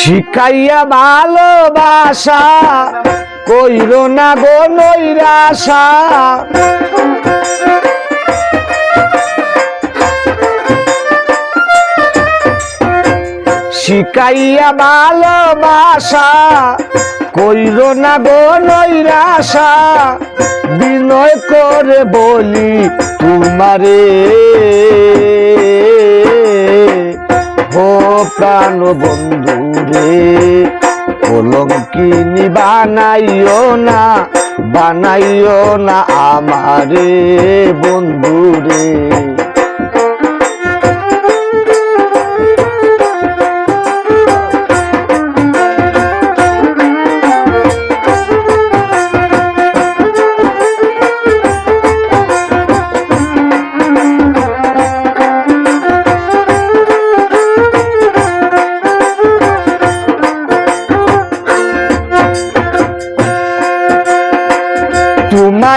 শিখাইয়া ভালোবাসা, কইর না গো নৈরাশা। শিখাইয়া ভালোবাসা, কইর না গো নৈরাশা। বিনয় করে বলি তোমারে, ও প্রাণ বন্ধু রে। কলঙ্কিনি বানাইও না বানাইও না আমারে বন্ধু রে।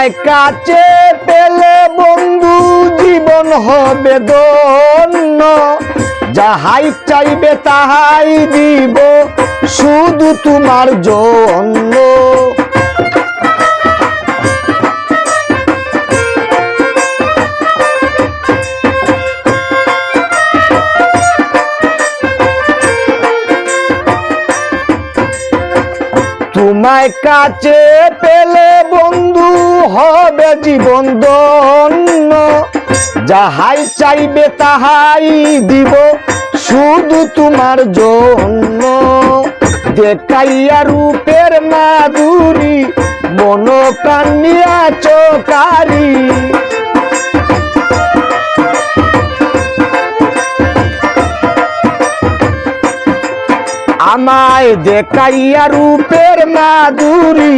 তোমায় কাছে পেলে বন্ধু জীবন হবে দন্য যাহাই চাইবে তাহাই দিব শুধু তোমার জন্য। তোমায় কাছে পেলে বন্ধু হবে জীবন দন্য যাহাই চাইবে তাহাই দিব শুধু তোমার জন্য। দেখাইয়া রূপের মাধুরী মন কান্নিয়া চোকারি আমায় দেখাইয়া রূপের মাধুরী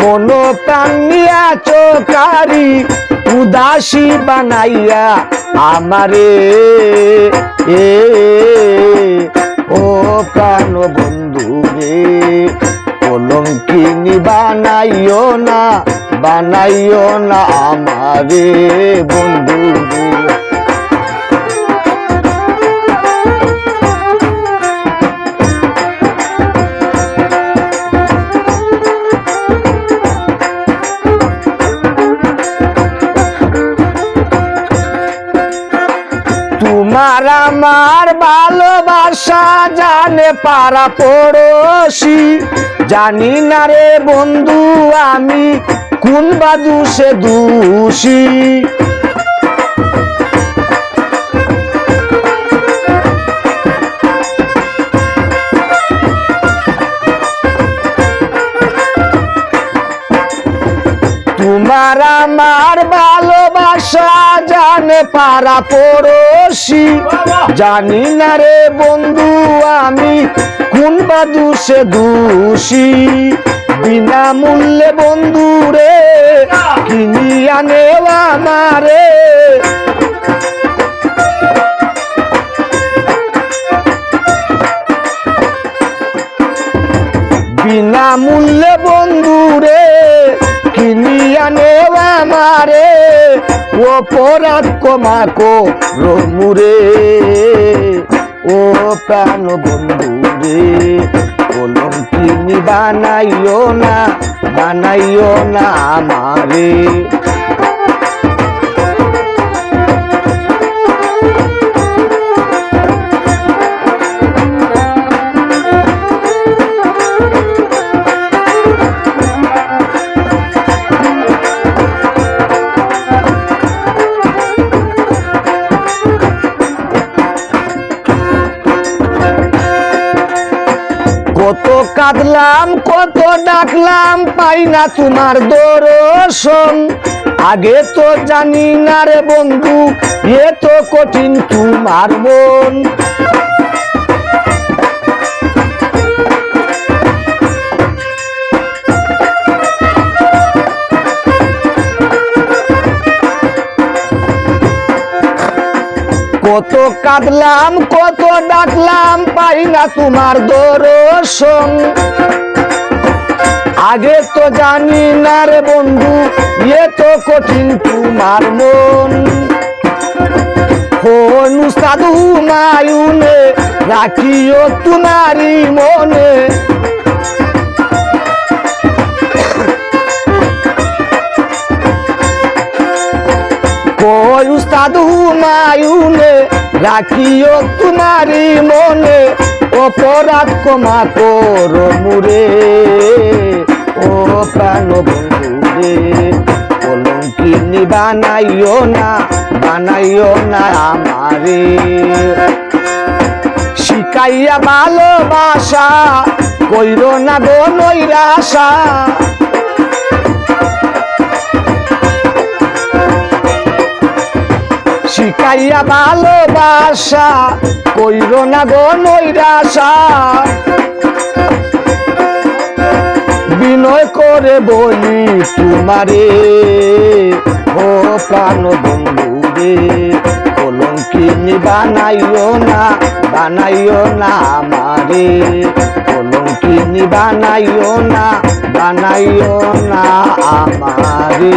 মন প্রাণিয়া চোকারি উদাসী বানাইয়া আমারে। এ, ও প্রাণ বন্ধু রে, কলঙ্কিনি বানাইও না বানাইও না আমারে বন্ধু তোমার আমার ভালোবাসা জানে পাড়া পড়োশি। জানি না রে বন্ধু, আমি কোন বাদু সে দোষী? তোমার আমার ভালোবাসা জানে পাড়া পড়োশি। জানি না রে বন্ধু, আমি কোন বা দুষে দোষী? বিনামূল্যে বন্ধু রে কিনিয়া নেওয়া মারে বিনামূল্যে বন্ধু রে কিনিয়া নেওয়া মারে অপরাধ কমাকো রমুরে ও প্রাণ বন্ধু রে কলম তিনি বানাইও না বানাইও না আমারে। কত কাঁদলাম, কত ডাকলাম, পাই না তোমার দর্শন। আগে তো জানি না রে বন্ধু, এ তো কঠিন তোমার মন। কত কাঁদলাম, কত ডাকলাম, পাই না তোমার দর্শন। আগে তো জানি না রে বন্ধু, এ তো কঠিন তোমার মন। সাধু মায়ুনে রাখিও তোমারি মনে। উস্তাদ হুমায়ুনে রাখিও তোমারি মনে, অপরাধ ক্ষমা করো মুরে। ও প্রাণ বন্ধু রে কলঙ্কিনী বানাইও না বানাইও না আমারে। শিকাইয়া ভালোবাসা, কইর না গো নৈরাশা শিকাইয়া ভালোবাসা, কইর না গো নৈরাশা। বিনয় করে বলি তোমারে, ও প্রাণ বন্ধু রে, কলঙ্কিনী বানাইও না বানাইও না আমারে। কলঙ্কিনী বানাইও না বানাইও না আমারে।